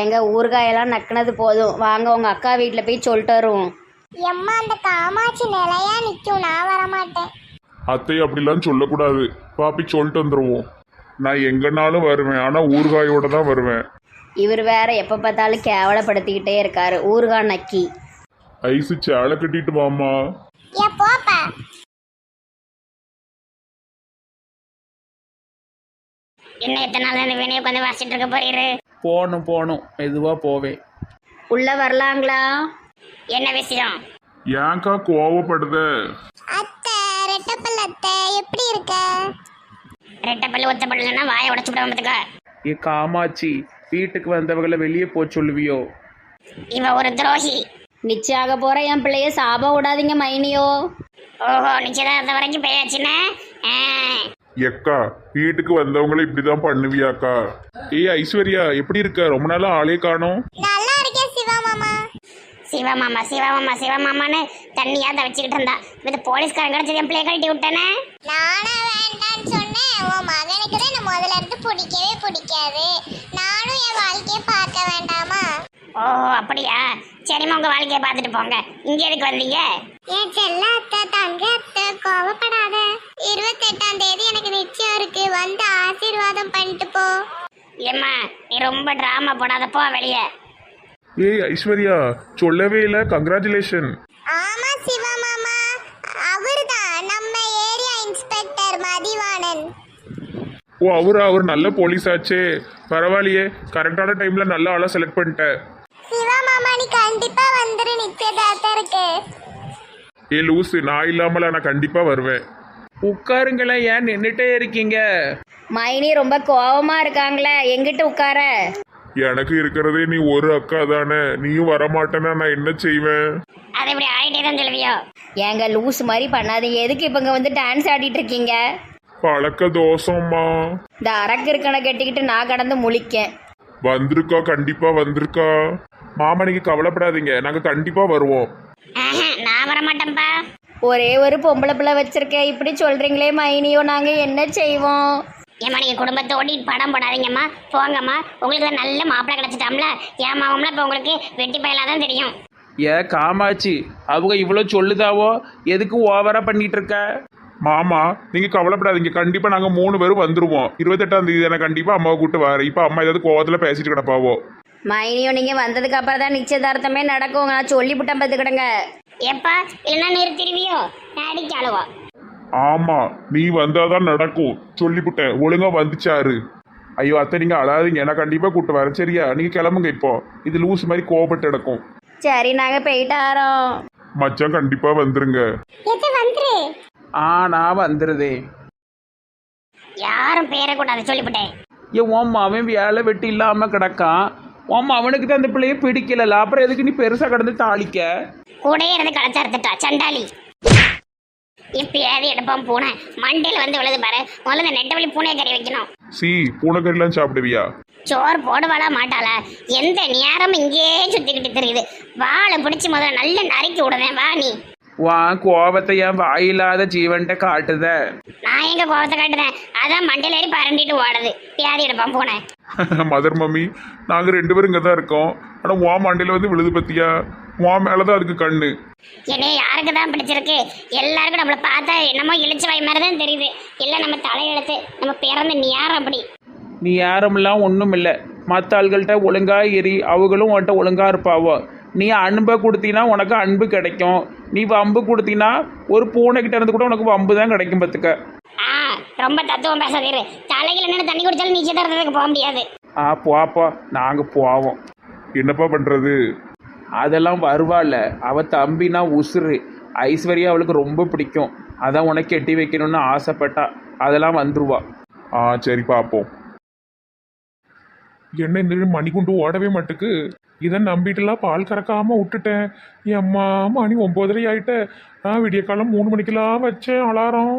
எங்க ஊறுகாயெல்லாம் நக்குனது போதும். வாங்க உங்க அக்கா வீட்டில் போய் சொல்லிட்டு வருவோம். எம்மா அந்த காமாட்சி நிலையா நிற்கும் நான் வரமாட்டேன். அத்தை அப்படிலாம் சொல்லக்கூடாது. பாப்பி சொல்லிட்டு வந்துடுவோம் நான் எங்கனாலும் வருவேன். ஆனால் ஊறுகாயோட தான் வருவேன். இவர் வேற எப்போ பார்த்தாலும் கேவலப்படுத்திக்கிட்டே இருக்காரு. ஊறுகாய் நக்கி. ஐஸு சேலை கட்டிட்டு வாமா ஏ போப்பா. என்ன எத்தனை நாள் அந்த வீணையை உட்காந்து வாசிட்டு இருக்க போறீரு? போகணும் போகணும் மெதுவாக போவேன் உள்ள வரலாங்களா? என்ன விஷயம் ஏன்க்கா கோவப்படுத? அத்தை ரெட்டப்பல் அத்தை எப்படி இருக்க? ரெட்டை பல்லு ஒத்த பல்லுன்னா வாயை உடச்சு விட வந்துக்கா ஏ காமாட்சி வீட்டுக்கு வந்தவங்களை வெளியே போக சொல்லுவியோ? இவ ஒரு துரோகி. நிச்சயாக போற என் பிள்ளைய சாபம் விடாதீங்க மைனியோ. ஓஹோ நிச்சயதார்த்தம் வரைக்கும் போயாச்சுன்னா ஆ. எக்கா வீட்டுக்கு வந்தவங்களை இப்படிதான் பண்ணுவியாக்கா? ஏய் ஐஸ்வர்யா எப்படி இருக்க? ரொம்ப நாளா ஆளே காணோம். நல்லா இருக்கேன் சிவா மாமா. சிவமாமா சிவமாமா சிவமாமான்னு தண்ணியா தவச்சுக்கிட்டு இருந்தா. இந்த போலீஸ்காரன் கிடைச்சது என் பிள்ளைய கழட்டி விட்டேனே. நானா வேண்டான்னு சொன்னேன். உன் மகனுக்கு தான் முதல்ல இருந்து பிடிக்கவே பிடிக்காது. நானும் என் வாழ்க்கையை பார்க்க வேண்டாமா? ஓஹோ அப்படியா? சரிம்மா உங்க வாழ்க்கையை பார்த்துட்டு போங்க. இங்க எதுக்கு வந்தீங்க? என் செல்ல அத்தை தங்க அத்தை கோவப்படாத. இருபத்தெட்டாம் தேதி எனக்கு நிச்சயம் இருக்கு. வந்து ஆசீர்வாதம் பண்ணிட்டு போ. ஏம்மா நீ ரொம்ப டிராமா போடாத போ வெளியே. ஏய் ஐஸ்வர்யா சொல்லவே இல்லை. கங்க்ராச்சுலேஷன் ஆமா சிவா மாமா. அவர்தான் நம்ம ஏரியா இன்ஸ்பெக்டர் மதிவாணன். ஓ அவரு? அவர் நல்ல போலீஸ் ஆச்சே பரவாயில்லையே கரெக்டான டைம்ல நல்ல ஆளா செலக்ட் பண்ணிட்டேன் கண்டிப்பா வந்துரு நிச்சயதார்த்தம் இருக்கு. ஏ லூசு நான் இல்லாமல நான் கண்டிப்பா வருவேன். உட்காருங்களேன் ஏன் நின்றுட்டே இருக்கீங்க? மைனி ரொம்ப கோவமா இருக்காங்களே எங்கிட்ட உட்கார? எனக்கு இருக்கிறதே நீ ஒரு அக்கா தானே நீயும் வரமாட்டேன்னா நான் என்ன செய்வேன்? அதை இப்படி ஆடிட்டே தான் சொல்லுவியோ? ஏங்க லூஸ் மாதிரி பண்ணாதீங்க. எதுக்கு இப்போ இங்கே வந்து டான்ஸ் ஆடிட்டு இருக்கீங்க? பழக்க தோசம்மா இந்த அரக்கு இருக்கனை கட்டிக்கிட்டு நான் கடந்து முழிக்கேன். வந்திருக்கா கண்டிப்பா வந்திருக்கா. மாமா நீங்க கவலைப்படாதீங்க. நாங்க கண்டிப்பா வருவோம். நான் வர மாட்டேன்ப்பா ஒரே ஒரு பொம்பளை பிள்ளை வச்சிருக்கேன் இப்படி சொல்றீங்களே மைனியோ நாங்க என்ன செய்வோம்? ஏம்மா நீங்க குடும்பத்தோடி படம் போடாதீங்கம்மா. போங்கம்மா. உங்களுக்கு நல்ல மாப்பிள்ளை கிடைச்சிட்டாம்ல. ஏன் மாமம்ல இப்போ உங்களுக்கு வெட்டி பயலாக தான் தெரியும். ஏ காமாட்சி அவங்க இவ்வளோ சொல்லுதாவோ? எதுக்கு ஓவரா பண்ணிட்டு இருக்க? மாமா நீங்க கவலைப்படாதீங்க. கண்டிப்பா நாங்க மூணு பேரும் வந்துருவோம். இருபத்தெட்டாம் தேதி தானே கண்டிப்பா அம்மாவை கூட்டு வரேன். இப்ப அம்மா ஏதாவது கோவத்துல பேசிட்டு கிடப்பாவோ? மைனியோ நீங்க வந்ததுக்கு அப்புறம் தான் நிச்சயதார்த்தமே நடக்கும். நான் சொல்லிவிட்டேன் பார்த்துக்கிடுங்க. எப்பா இல்லைன்னா நிறுத்திடுவியோ? நான் அடிக்க அழுவா. ஆமா நீ வந்தாதான் நடக்கும். சொல்லிவிட்டேன் ஒழுங்கா வந்துச்சாரு. ஐயோ அத்தை நீங்க அழாதீங்க. நான் கண்டிப்பா கூட்டு வரேன். சரியா? நீங்க கிளம்புங்க இப்போ. இது லூஸ் மாதிரி கோவப்பட்டு நடக்கும். சரி நாங்க போயிட்டாரோம். மச்சான் கண்டிப்பா வந்துருங்க. எது வந்துரு. ஆ நான் வந்துடுதே யாரும் பேரக்கூடாது சொல்லிவிட்டேன் ஏன் உன் வேலை வெட்டி இல்லாமல் கிடக்கான். உன் அவனுக்கு தான் அந்த பிள்ளைய பிடிக்கல அப்புறம் எதுக்கு நீ பெருசாக கிடந்து தாளிக்க? கூடயே இருந்து களைச்சார்த்துட்டா சண்டாளி. இப்பயாவது எடுப்பான் பூனை. மண்டையில் வந்து விழுது பாரு. முதல்ல இந்த நெட்ட வழி பூனையை கறி வைக்கணும். சி பூனைக்கறிலாம் சாப்பிடுவியா? சோறு போடுவாளா மாட்டாளா? எந்த நேரமும் இங்கேயே சுத்திக்கிட்டு தெரியுது. வாழை பிடிச்சி முதல்ல நல்ல நறுக்கி விடுவேன். வா நீ. வா கோவத்தை என் வாயில்லாத ஜீவன்ட்ட காட்டுத. நான் எங்க கோவத்தை காட்டுதேன் அதான் மண்டையில ஏறி பரண்டிட்டு ஓடுது. பியாதி எடுப்பான் பூனை. மதர் மம்மி நாங்க ரெண்டு பேரும் இங்க தான் இருக்கோம். ஆனா உன் மண்டையில வந்து விழுது பத்தியா? உன் மேலதான் அதுக்கு கண்ணு. என்னைய யாருக்கு தான் பிடிச்சிருக்கு? எல்லாருக்கும் நம்மளை பார்த்தா என்னமோ இழிச்ச வாய் மாதிரி தான் தெரியுது. இல்லை நம்ம தலையெழுத்து நம்ம பிறந்த நேரம் அப்படி. நீ யாருமெல்லாம் ஒன்றும் இல்லை. மற்ற ஆள்கள்கிட்ட ஒழுங்கா எரி அவங்களும் உன்கிட்ட ஒழுங்கா இருப்பாவோ. நீ அன்பை கொடுத்தீங்கன்னா உனக்கு அன்பு கிடைக்கும். நீ வம்பு கொடுத்தீங்கன்னா ஒரு பூனைக்கிட்ட இருந்து கூட உனக்கு வம்பு தான் கிடைக்கும் பார்த்துக்க ஆ ரொம்ப தத்துவம் பேசாதீரு தலையில் நின்று தண்ணி குடிச்சாலும் நிச்சயதார்த்தத்துக்கு போக முடியாது. ஆ போப்பா நாங்கள் போவோம். என்னப்பா பண்றது? அதெல்லாம் வருவாள்ல. அவ தம்பினா உசுறு. ஐஸ்வர்யா அவளுக்கு ரொம்ப பிடிக்கும். அதான் உனக்கு கெட்டி வைக்கணும்னு ஆசைப்பட்டா. அதெல்லாம் வந்துருவா. ஆ சரி பாப்போம். என்ன இந்த மணிக்குண்டு ஓடவே மாட்டுக்கு. இதை நம்பிட்டுலாம் பால் கறக்காம விட்டுட்டேன். எம்மா மணி ஒன்பதரை ஆயிட்ட. நான் விடிய காலம் மூணு மணிக்கெல்லாம் வச்சேன் alarm.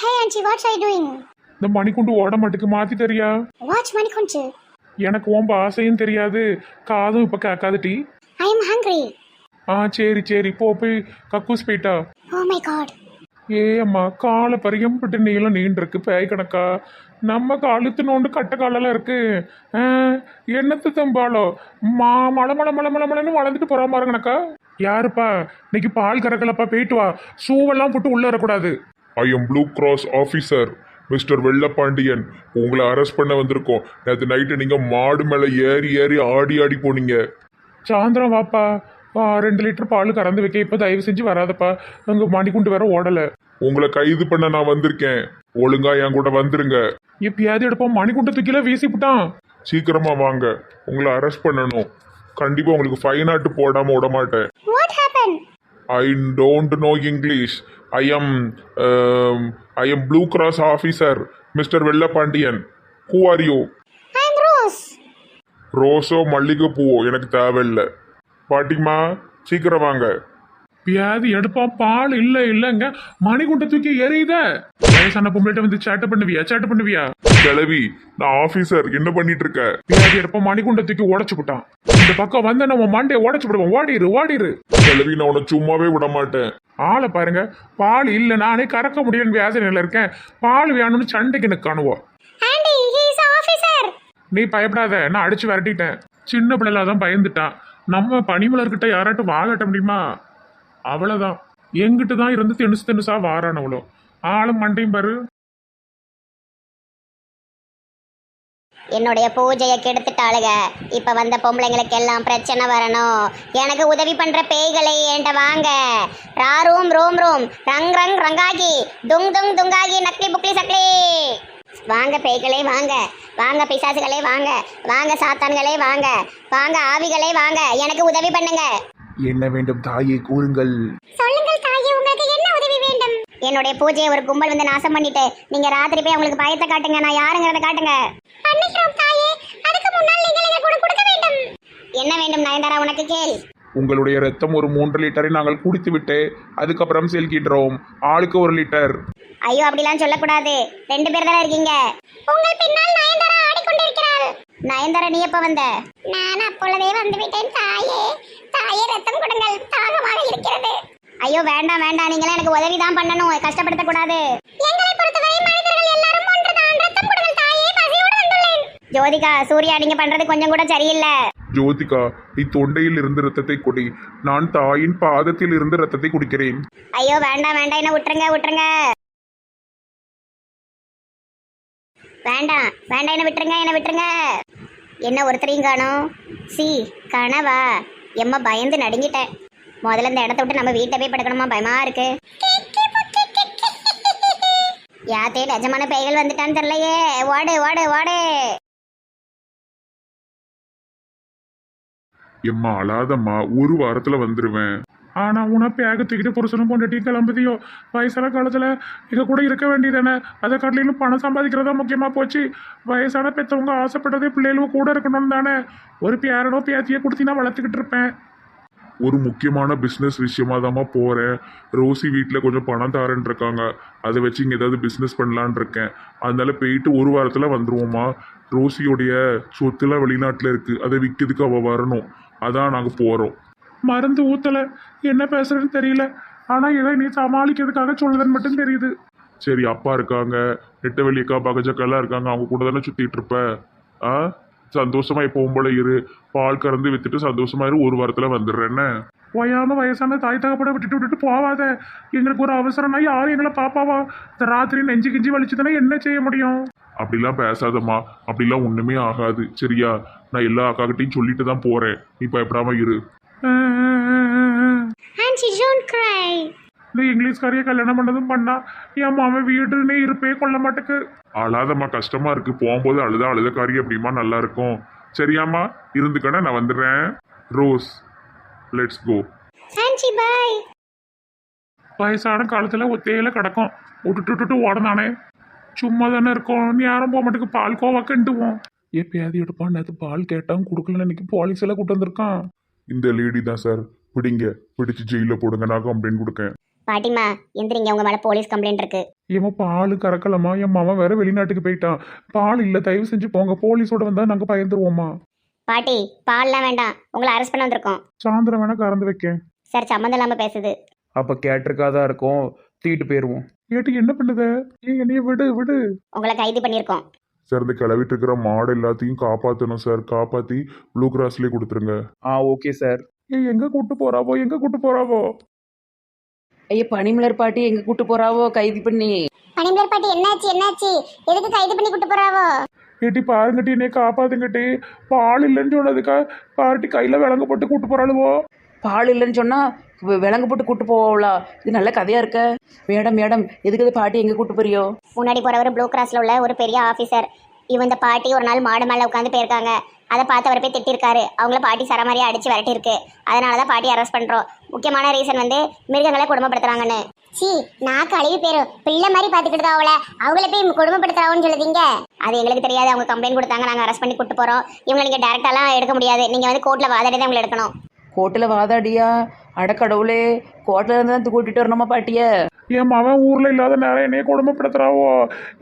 Hey aunty what's I doing இந்த மணிக்குண்டு ஓட மாட்டுக்கு மாத்தி தரியா? வாட்ச் மணி கொஞ்சம் எனக்கு உன் பாசையும் தெரியாது. காதும் இப்ப கேட்காது டி. ஐ எம் ஹங்கிரி ஆ சரி சரி. போ போய் கக்கூஸ் போயிட்டா. ஓ மை காட் ஏ அம்மா காலை பரியம் பட்டு நீளம் நீண்டிருக்கு பேய் கணக்கா? நம்ம கழுத்து நோண்டு கட்ட காலெல்லாம் இருக்கு. என்னத்து தம்பாலோ? மா மலை மலை மலை மலை மலைன்னு வளர்ந்துட்டு போறா பாருங்கனக்கா யாருப்பா? இன்னைக்கு பால் கறக்கலப்பா போயிட்டு வா. ஷூவெல்லாம் போட்டு உள்ள வரக்கூடாது. I am blue cross officer mister Vellapandian. உங்களை அரெஸ்ட் பண்ண வந்திருக்கோம். நேற்று நைட்டு நீங்கள் மாடு மேலே ஏறி ஏறி ஆடி ஆடி போனீங்க. சாயந்தரம் வாப்பா. ரெண்டு லிட்டர் பால் கறந்து வைக்க இப்போ தயவு செஞ்சு வராதப்பா. அங்கே மணிக்குண்டு வேற ஓடலை. உங்களை கைது பண்ண நான் வந்திருக்கேன். ஒழுங்கா என் கூட வந்துருங்க. எப்பயாவது எடுப்போம். மணிக்குண்டை தூக்கில வீசி விட்டான் சீக்கிரமா வாங்க. உங்களை அரெஸ்ட் பண்ணணும். கண்டிப்பா உங்களுக்கு ஃபைன் ஆட்டு போடாம விட மாட்டேன். What happen I don't know English I am I am blue cross officer mister Vellapandian who are you rose ரோஸோ மல்லிகை பூவோ எனக்கு தேவையில்லை. பாட்டிமா சீக்கிரம் வாங்க. பியாதி எடுப்பான் பால் இல்ல இல்லங்க. மணிக்குண்டை தூக்கி எறியுத. வயசான பொம்பளைட்ட வந்து சேட்டை பண்ணுவியா? சேட்டை பண்ணுவியா? கிளவி நான் ஆஃபீஸர் என்ன பண்ணிட்டு இருக்க? பியாதி எடுப்பான் மணிக்குண்டை தூக்கி உடைச்சு விட்டான் இந்த பக்கம் வந்து நம்ம மண்டையை உடைச்சு விடுவோம் ஓடிரு ஓடிரு. கிளவி நான் உன்னை சும்மாவே விட மாட்டேன். ஆளை பாருங்க. பால் இல்ல நானே கறக்க முடியலன்னு வேதனையில இருக்கேன். பால் வேணும்னு சண்டைக்கு எனக்கு காணுவோம் ஆண்டி ஹி இஸ் ஆபீசர் நீ பயப்படாத நான் அடிச்சு விரட்டிட்டேன். சின்ன பிள்ளைல தான் பயந்துட்டான். நம்ம பனிமலர்கிட்ட யாராட்டும் வாழட்ட முடியுமா? அவ்வளவுதான். எங்கிட்ட தான் இருந்து திணுசு திணுசா வாரானவளோ. ஆளும் மண்டையும் பாரு. என்னுடைய பூஜையை கெடுத்துட்டாளுக. இப்ப வந்த பொம்பளைங்களுக்கு எல்லாம் பிரச்சனை வரணும். எனக்கு உதவி பண்ற பேய்களை என்கிட்ட வாங்க. ரா ரூம் ரூம் ரூம். ரங் ரங் ரங்காகி. துங் துங் துங்காகி நக்லி புக்லி சக்லி. வாங்க பேய்களே வாங்க. வாங்க பிசாசுகளே வாங்க. வாங்க சாத்தான்களே வாங்க. வாங்க ஆவிகளே வாங்க. எனக்கு உதவி பண்ணுங்க. என்ன வேண்டும் தாயே கூறுங்கள். சொல்லுங்கள் தாயே உங்களுக்கு என்ன உதவி வேண்டும்? என்னுடைய பூஜையை ஒரு கும்பல் வந்து நாசம் பண்ணிட்டு நீங்க ராத்திரி போய் அவங்களுக்கு பயத்தை காட்டுங்க நான் யாருங்கிறத காட்டுங்க. பண்ணிக்கிறோம் தாயே அதுக்கு முன்னால் நீங்கள் எங்க கூட கொடுக்க வேண்டும். என்ன வேண்டும் நயன்தாரா உனக்கு கேள். உங்களுடைய ரத்தம் ஒரு மூன்று லிட்டரை நாங்கள் குடித்து விட்டு அதுக்கப்புறம் செல்கின்றோம். ஆளுக்கு ஒரு லிட்டர். ஐயோ அப்படிலாம் சொல்லக்கூடாது. ரெண்டு பேர் தானே இருக்கீங்க. உங்கள் பின்னால் நயன்தாரா ஆடிக்கொண்டிருக்கிறாள். நயன்தாரா நீ எப்ப வந்த? நான் அப்பொழுதே வந்து விட்டேன் தாயே. தாயே ரத்தம் கொடுங்கள். தாகமாக இருக்கிறது. ஐயோ வேண்டாம் வேண்டாம். நீங்களே எனக்கு உதவி தான் பண்ணணும். கஷ்டப்படுத்த கூடாது. எங்களை பொறுத்தவரை மனிதர்கள் எல்லாரும் ஒன்றுதான். ரத்தம் கொடுங்கள் தாயே. பசியோடு வந்துள்ளேன். ஜோதிகா சூர்யா நீங்க பண்றது கொஞ்சம் கூட சரியில்லை. ஜோதிகா நீ தொண்டையில் இருந்து ரத்தத்தை குடி. நான் தாயின் பாதத்தில் இருந்து ரத்தத்தை குடிக்கிறேன். ஐயோ வேண்டாம் வேண்டாம். என்ன விட்டுருங்க விட்டுருங்க. வேண்டாம் வேண்டாம். என்ன விட்டுருங்க என்ன விட்டுருங்க. என்ன ஒருத்தரையும் காணோம்? சி கனவா? எம்மா பயந்து நடுங்கிட்டேன் முதல்ல இந்த இடத்த விட்டு நம்ம வீட்டை போய் படுக்கணுமா? பயமா இருக்கு. யாத்தே நிஜமான பைகள் வந்துட்டான்னு தெரியலையே. ஓடு ஓடு ஓடு. எம்மா அழாதம்மா. ஒரு வாரத்துல வந்துருவேன். ஆனால் உன பேக தூக்கிட்டு புருஷனும் பொண்டாட்டி கிளம்புதியோ? வயசான காலத்தில் இங்கே கூட இருக்க வேண்டியதானே அதை காட்டிலும் பணம் சம்பாதிக்கிறதா முக்கியமாக போச்சு. வயசான பெற்றவங்க ஆசைப்பட்டதே பிள்ளைகளும் கூட இருக்கணும்னு தானே? ஒரு பேரனோ பேத்தியோ கொடுத்தீங்கன்னா வளர்த்துக்கிட்டு இருப்பேன். ஒரு முக்கியமான பிஸ்னஸ் விஷயமா தாம்மா போகிறேன் ரோசி வீட்டில் கொஞ்சம் பணம் தாரேன் இருக்காங்க. அதை வச்சு இங்கே ஏதாவது பிஸ்னஸ் பண்ணலான்னு இருக்கேன். அதனால போயிட்டு ஒரு வாரத்தில் வந்துடுவோம்மா ரோசியோடைய சொத்துலாம் வெளிநாட்டில் இருக்குது அதை விற்கிறதுக்கு அவள் வரணும். அதான் நாங்கள் போகிறோம் மருந்து ஊத்தல. என்ன பேசுறதுன்னு தெரியல. ஆனா இதை நீ சமாளிக்கிறதுக்காக சொல்லுதுன்னு மட்டும் தெரியுது. சரி அப்பா இருக்காங்க. நெட்டவெளி அக்கா பகஜக்கா எல்லாம் இருக்காங்க. அவங்க கூட தானே சுற்றிட்டு இருப்ப. ஆ? சந்தோஷமா எப்பவும் போல இரு. பால் கறந்து வித்துட்டு சந்தோஷமா இரு. ஒரு வாரத்தில் வந்துடுறேன்னு வயாம வயசான தாய் தகப்பட விட்டுட்டு விட்டுட்டு போவாத. எங்களுக்கு ஒரு அவசரம்னா யாரும் எங்களை பாப்பாவா? இந்த ராத்திரி நெஞ்சு கிஞ்சி வலிச்சுதுன்னா என்ன செய்ய முடியும்? அப்படிலாம் பேசாதம்மா. அப்படிலாம் ஒன்றுமே ஆகாது. சரியா? நான் எல்லா அக்காக்கிட்டையும் சொல்லிட்டு தான் போகிறேன் நீ பயப்படாம இரு. ஆன்டி டோன்ட் கிரை இந்த இங்கிலீஷ்காரிய கல்யாணம் பண்ணதும் பண்ணா. என் மாமன் வீடுன்னே இருப்பே கொள்ள மாட்டுக்கு. அழாதம்மா கஷ்டமா இருக்கு. போகும்போது அழுதா அழுதக்காரி அப்படிமா நல்லா இருக்கும்? சரியாம்மா இருந்துக்கண்ணா நான் வந்துடுறேன். Rose let's go aunty bye வயசான காலத்துல ஒத்தையில கிடக்கும். விட்டுட்டு விட்டுட்டு ஓடனானே. சும்மா தானே இருக்கோம். நீ யாரும் போக மாட்டுக்கு பால் கோவா கண்டுவோம். எப்பயாவது எடுப்பான் நேற்று பால் கேட்டான். கொடுக்கலன்னு இன்னைக்கு போலீஸ் எல்லாம் கூட்டு வந்திருக்கான். இந்த லேடி தான் சார் பிடிங்க பிடிச்சு ஜெயிலில் போடுங்க நான் கம்ப்ளைண்ட் கொடுக்கேன். பாட்டிமா எந்திரிங்க உங்க மேல போலீஸ் கம்ப்ளைண்ட் இருக்கு. ஏமா பால் கறக்கலமா என் மாமன் வேற வெளிநாட்டுக்கு போயிட்டான். பால் இல்ல தயவு செஞ்சு போங்க. போலீஸோட வந்தா நாங்க பயந்துருவோமா பாட்டி பால்லாம் வேண்டாம். உங்களை அரெஸ்ட் பண்ண வந்திருக்கோம். சாயந்தரம் வேணா கறந்து வைக்க சார் சம்மந்தம் இல்லாம பேசுது. அப்போ கேட்டிருக்காதான் இருக்கும். தூக்கிட்டு போயிடுவோம் ஏட்டி என்ன பண்ணுத? ஏ என்னைய விடு விடு. உங்களை கைது பண்ணியிருக்கோம். சார் இந்த கிளவிட்டு இருக்கிற மாடு எல்லாத்தையும் காப்பாற்றணும் சார் காப்பாற்றி ப்ளூ கிராஸ்லேயே கொடுத்துருங்க. ஆ ஓகே சார் ஏ எங்க கூட்டு போறாவோ? எங்க கூட்டு போறாவோ? ஐயா பனிமலர் பாட்டி எங்க கூட்டு போறாவோ? கைது பண்ணி. பனிமலர் பாட்டி என்னாச்சு என்னாச்சு? எதுக்கு கைது பண்ணி கூட்டு போறாவோ? ஏட்டி பாருங்கட்டி என்னைய காப்பாத்துங்கட்டி. பால் இல்லைன்னு சொன்னதுக்கா பாட்டி கையில விலங்கு போட்டு கூட்டு போறாளுவோ? பால் இல்லைன்னு சொன்னா வி- விலங்கு போட்டு கூட்டு போவாளா? இது நல்ல கதையா இருக்க. மேடம் மேடம் எதுக்கு இது பாட்டி எங்க கூட்டு போறியோ? முன்னாடி போறவர் ப்ளூ கிராஸ்ல உள்ள ஒரு பெரிய ஆஃபீஸர் இவன் இந்த பாட்டி ஒரு நாள் மாடு மேலே உட்காந்து போயிருக்காங்க. அதை பார்த்து அவர் போய் திட்டிருக்காரு. அவங்கள பாட்டி சரமாரியா அடிச்சு விரட்டிருக்கு அதனால தான் பாட்டி அரெஸ்ட் பண்றோம். முக்கியமான ரீசன் வந்து மிருகங்களை கொடுமைப்படுத்துறாங்கன்னு. சீ நான் கழுவி போயிரும் பிள்ளை மாதிரி பாத்துக்கிட்டு அவள. அவங்கள போய் கொடுமைப்படுத்துறாவோன்னு சொல்லுதீங்க. அது எங்களுக்கு தெரியாது. அவங்க கம்ப்ளைண்ட் கொடுத்தாங்க. நாங்கள் அரெஸ்ட் பண்ணி கூட்டு போறோம். இவங்களை நீங்க டேரக்டாலாம் எடுக்க முடியாது. நீங்க வந்து கோர்ட்ல வாதாடி தான் உங்களை எடுக்கணும். கோட்டில் வாதாடியா? அடக்கடவுளே கோட்டில் இருந்து தான் கூட்டிட்டு வரணுமா பாட்டிய? என் மவன் ஊர்ல இல்லாத நேரம் என்னைய கொடுமைப்படுத்துறாவோ?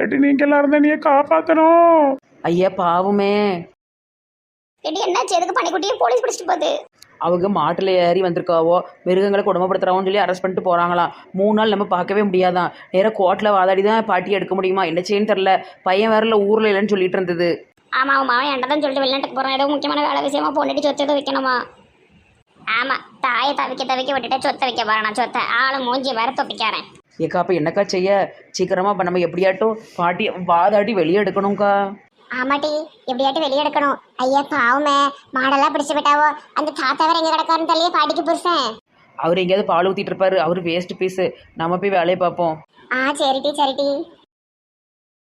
ஏட்டி நீங்க எல்லாரும் தான் என்னைய காப்பாத்தணும். ஐயா பாவமே. எடி என்னாச்சு? எதுக்கு பனிக்குட்டியும் போலீஸ் பிடிச்சிட்டு போகுது? அவங்க மாட்டில் ஏறி வந்திருக்காவோ மிருகங்களை கொடுமைப்படுத்துறாவோன்னு சொல்லி அரெஸ்ட் பண்ணிட்டு போகிறாங்களாம் மூணு நாள் நம்ம பார்க்கவே முடியாதான் நேராக கோர்ட்டில் வாதாடி தான் பாட்டி எடுக்க முடியுமா? என்ன செய்யன்னு தெரில பையன் வேறல ஊரில் இல்லைன்னு சொல்லிட்டு இருந்தது. ஆமா அவன் மாவன் என்கிட்ட தான் சொல்லிட்டு வெளிநாட்டுக்கு போறான். ஏதோ முக்கியமான வேலை விஷயமா பொண்ணுட்டு சொத்தை எதுவும் வைக்கணுமா? ஆமா தாயை தவிக்க தவிக்க விட்டுட்டு சொத்தை வைக்க போறான் நான் சொத்தை. ஆளு மூஞ்சி வேற தொப்பிக்காரன். ஏக்கா அப்போ என்னக்கா செய்ய? சீக்கிரமாக இப்போ நம்ம எப்படியாட்டும் பாட்டி வாதாடி வெளியே எடுக்கணும்க்கா. ஆமாட்டி எப்படியாட்டு வெளியே எடுக்கணும் ஐயா பாவமே மாடெல்லாம் பிடிச்சு விட்டாவோ அந்த தாத்தா வேற எங்க கிடக்காருன்னு தள்ளியே பாட்டிக்கு புருஷன். அவர் எங்கேயாவது பால் ஊற்றிட்டு இருப்பாரு. அவர் வேஸ்ட் பீஸு நம்ம போய் வேலையை பார்ப்போம். ஆ சரிட்டி சரிட்டி